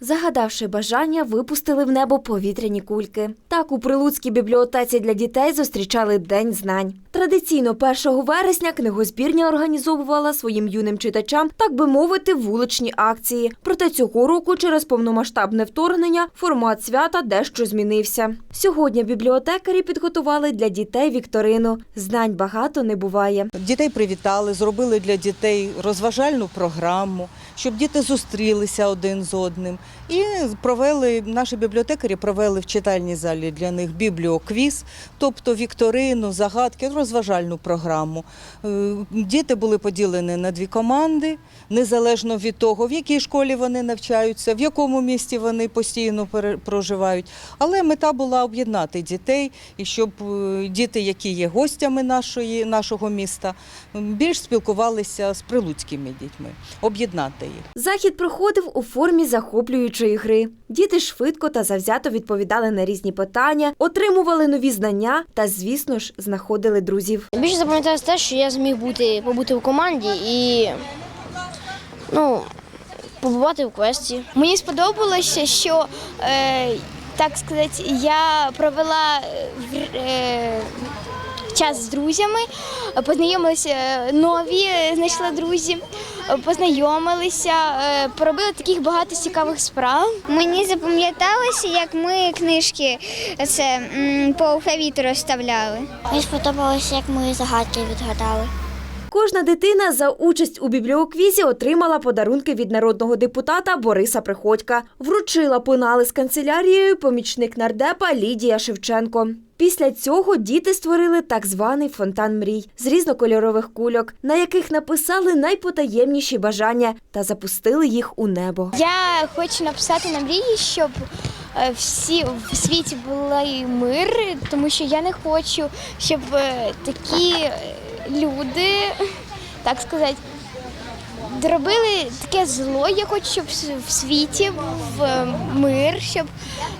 Загадавши бажання, випустили в небо повітряні кульки. Так у Прилуцькій бібліотеці для дітей зустрічали День знань. Традиційно 1 вересня книгозбірня організовувала своїм юним читачам, так би мовити, вуличні акції. Проте цього року через повномасштабне вторгнення формат свята дещо змінився. Сьогодні бібліотекарі підготували для дітей вікторину. Знань багато не буває. Дітей привітали, зробили для дітей розважальну програму, щоб діти зустрілися один з одним. І провели наші бібліотекарі провели в читальній залі для них бібліоквіз, тобто вікторину, загадки, розважальну програму. Е, Діти були поділені на дві команди, незалежно від того, в якій школі вони навчаються, в якому місті вони постійно проживають. Але мета була об'єднати дітей і щоб е, діти, які є гостями нашої, нашого міста, більш спілкувалися з прилуцькими дітьми, об'єднати їх. Захід проходив у формі захоплюючої гри. Діти швидко та завзято відповідали на різні питання, отримували нові знання та, звісно ж, знаходили друзів. Більше запам'яталось те, що я зміг бути, побути в команді і ну, побувати в квесті. Мені сподобалося, що е, так сказати, я провела в- е, час з друзями, познайомилися е, нові, е, знайшла друзі, е, познайомилися, поробили таких багато цікавих справ. Мені запам'яталося, як ми книжки це по алфавіту розставляли. Мені сподобалося, як ми загадки відгадали. Кожна дитина за участь у бібліоквізі отримала подарунки від народного депутата Бориса Приходька. Вручила пенали з канцелярією помічник нардепа Лідія Шевченко. Після цього діти створили так званий фонтан мрій з різнокольорових кульок, на яких написали найпотаємніші бажання та запустили їх у небо. Я хочу написати на мрії, щоб е, всі в світі були мир, тому що я не хочу, щоб е, такі е, люди, так сказати, робили таке зло. Я хочу, щоб в- в світі був е, мир, щоб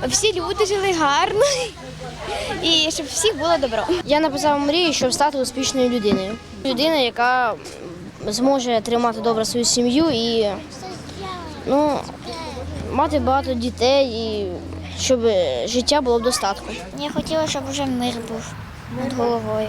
всі люди жили гарно і щоб всіх було добро. Я написав мрію, щоб стати успішною людиною. Людина, яка зможе тримати добре свою сім'ю і ну, мати багато дітей, і щоб життя було в достатку. Я хотіла, щоб вже мир був над головою.